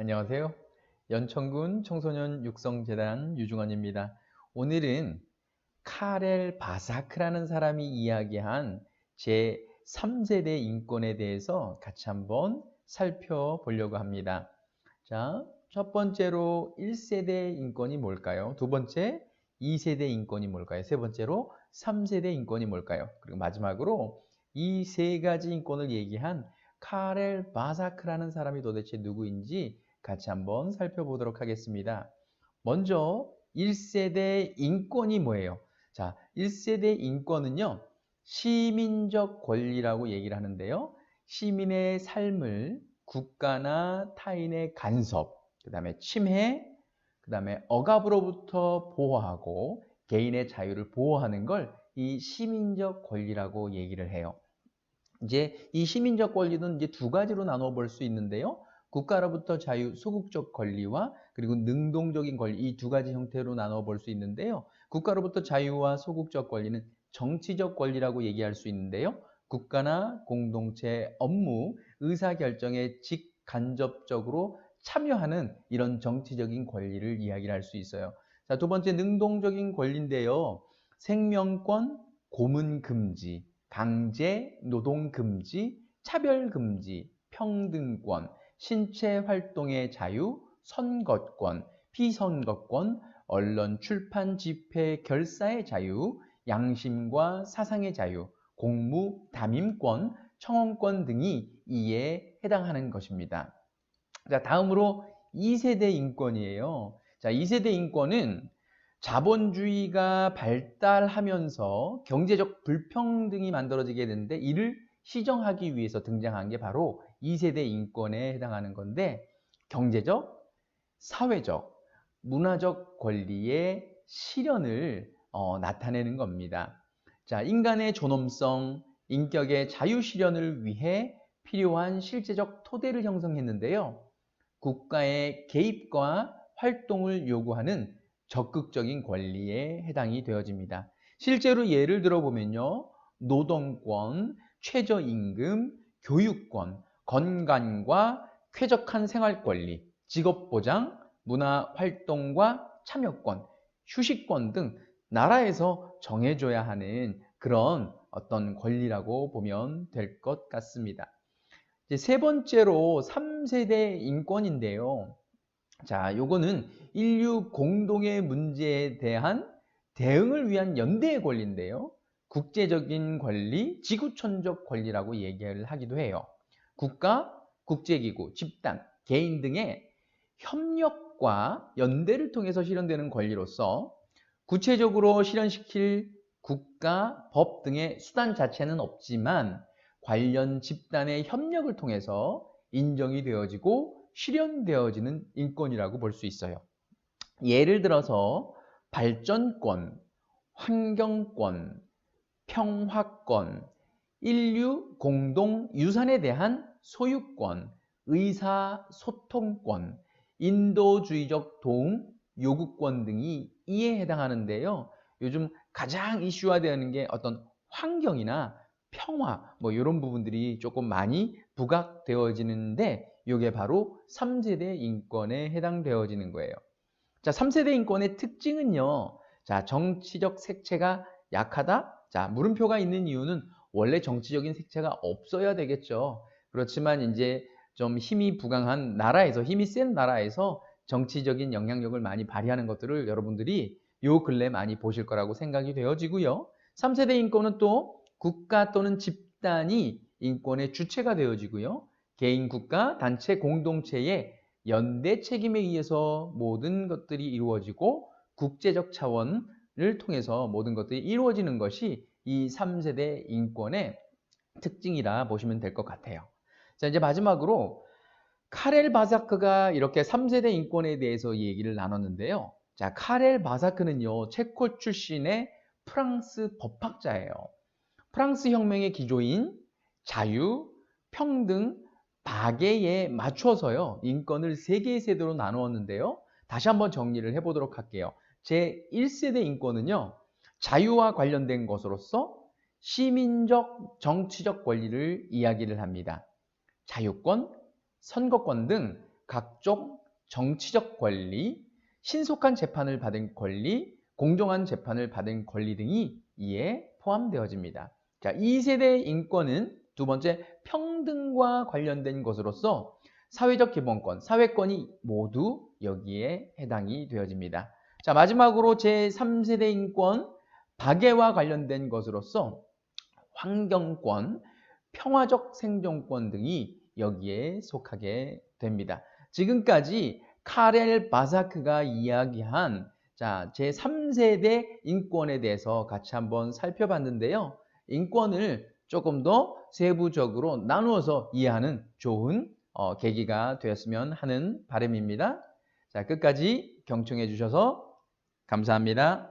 안녕하세요. 연천군 청소년 육성재단 유중원입니다. 오늘은 카렐 바사크라는 사람이 이야기한 제 3세대 인권에 대해서 같이 한번 살펴보려고 합니다. 자, 첫 번째로 1세대 인권이 뭘까요? 두 번째, 2세대 인권이 뭘까요? 세 번째로 3세대 인권이 뭘까요? 그리고 마지막으로 이 세 가지 인권을 얘기한 카렐 바사크라는 사람이 도대체 누구인지 같이 한번 살펴보도록 하겠습니다. 먼저 1세대 인권이 뭐예요? 자, 1세대 인권은요. 시민적 권리라고 얘기를 하는데요. 시민의 삶을 국가나 타인의 간섭, 그 다음에 침해, 그 다음에 억압으로부터 보호하고 개인의 자유를 보호하는 걸 이 시민적 권리라고 얘기를 해요. 이제 이 시민적 권리는 이제 두 가지로 나눠 볼 수 있는데요. 국가로부터 자유, 소극적 권리와 그리고 능동적인 권리 이 두 가지 형태로 나눠 볼 수 있는데요. 국가로부터 자유와 소극적 권리는 정치적 권리라고 얘기할 수 있는데요. 국가나 공동체 업무, 의사결정에 직간접적으로 참여하는 이런 정치적인 권리를 이야기할 수 있어요. 자, 두 번째 능동적인 권리인데요. 생명권, 고문 금지, 강제 노동 금지, 차별 금지, 평등권, 신체 활동의 자유, 선거권, 피선거권, 언론 출판 집회 결사의 자유, 양심과 사상의 자유, 공무 담임권, 청원권 등이 이에 해당하는 것입니다. 자, 다음으로 2세대 인권이에요. 자, 2세대 인권은 자본주의가 발달하면서 경제적 불평등이 만들어지게 되는데 이를 시정하기 위해서 등장한 게 바로 2세대 인권에 해당하는 건데 경제적, 사회적, 문화적 권리의 실현을 어, 나타내는 겁니다. 자, 인간의 존엄성, 인격의 자유 실현을 위해 필요한 실제적 토대를 형성했는데요. 국가의 개입과 활동을 요구하는 적극적인 권리에 해당이 되어집니다. 실제로 예를 들어보면요. 노동권, 최저임금, 교육권, 건강과 쾌적한 생활 권리, 직업 보장, 문화 활동과 참여권, 휴식권 등 나라에서 정해줘야 하는 그런 어떤 권리라고 보면 될 것 같습니다. 세 번째로 3세대 인권인데요. 자, 요거는 인류 공동의 문제에 대한 대응을 위한 연대의 권리인데요. 국제적인 권리, 지구촌적 권리라고 얘기를 하기도 해요. 국가, 국제기구, 집단, 개인 등의 협력과 연대를 통해서 실현되는 권리로서 구체적으로 실현시킬 국가, 법 등의 수단 자체는 없지만 관련 집단의 협력을 통해서 인정이 되어지고 실현되어지는 인권이라고 볼 수 있어요. 예를 들어서 발전권, 환경권, 평화권, 인류 공동 유산에 대한 소유권, 의사소통권, 인도주의적 도움 요구권 등이 이에 해당하는데요. 요즘 가장 이슈화되는 게 어떤 환경이나 평화 뭐 이런 부분들이 조금 많이 부각되어지는데 이게 바로 3세대 인권에 해당되어지는 거예요. 자, 3세대 인권의 특징은요. 자, 정치적 색채가 약하다. 자, 물음표가 있는 이유는 원래 정치적인 색채가 없어야 되겠죠. 그렇지만 이제 좀 힘이 부강한 나라에서 힘이 센 나라에서 정치적인 영향력을 많이 발휘하는 것들을 여러분들이 요 근래 많이 보실 거라고 생각이 되어지고요. 3세대 인권은 또 국가 또는 집단이 인권의 주체가 되어지고요. 개인 국가, 단체, 공동체의 연대 책임에 의해서 모든 것들이 이루어지고 국제적 차원을 통해서 모든 것들이 이루어지는 것이 이 3세대 인권의 특징이라 보시면 될 것 같아요. 자, 이제 마지막으로 카렐 바사크가 이렇게 3세대 인권에 대해서 얘기를 나눴는데요. 자, 카렐 바사크는요, 체코 출신의 프랑스 법학자예요. 프랑스 혁명의 기조인 자유, 평등, 다계에 맞춰서요. 인권을 세 개의 세대로 나누었는데요. 다시 한번 정리를 해보도록 할게요. 제 1세대 인권은요. 자유와 관련된 것으로서 시민적, 정치적 권리를 이야기를 합니다. 자유권, 선거권 등 각종 정치적 권리, 신속한 재판을 받은 권리, 공정한 재판을 받은 권리 등이 이에 포함되어집니다. 자, 2세대 인권은 두 번째 평등과 관련된 것으로서 사회적 기본권, 사회권이 모두 여기에 해당이 되어집니다. 자, 마지막으로 제3세대 인권, 박애와 관련된 것으로서 환경권, 평화적 생존권 등이 여기에 속하게 됩니다. 지금까지 카렐 바사크가 이야기한 자, 제3세대 인권에 대해서 같이 한번 살펴봤는데요. 인권을 조금 더 세부적으로 나누어서 이해하는 좋은 어, 계기가 되었으면 하는 바람입니다. 자, 끝까지 경청해 주셔서 감사합니다.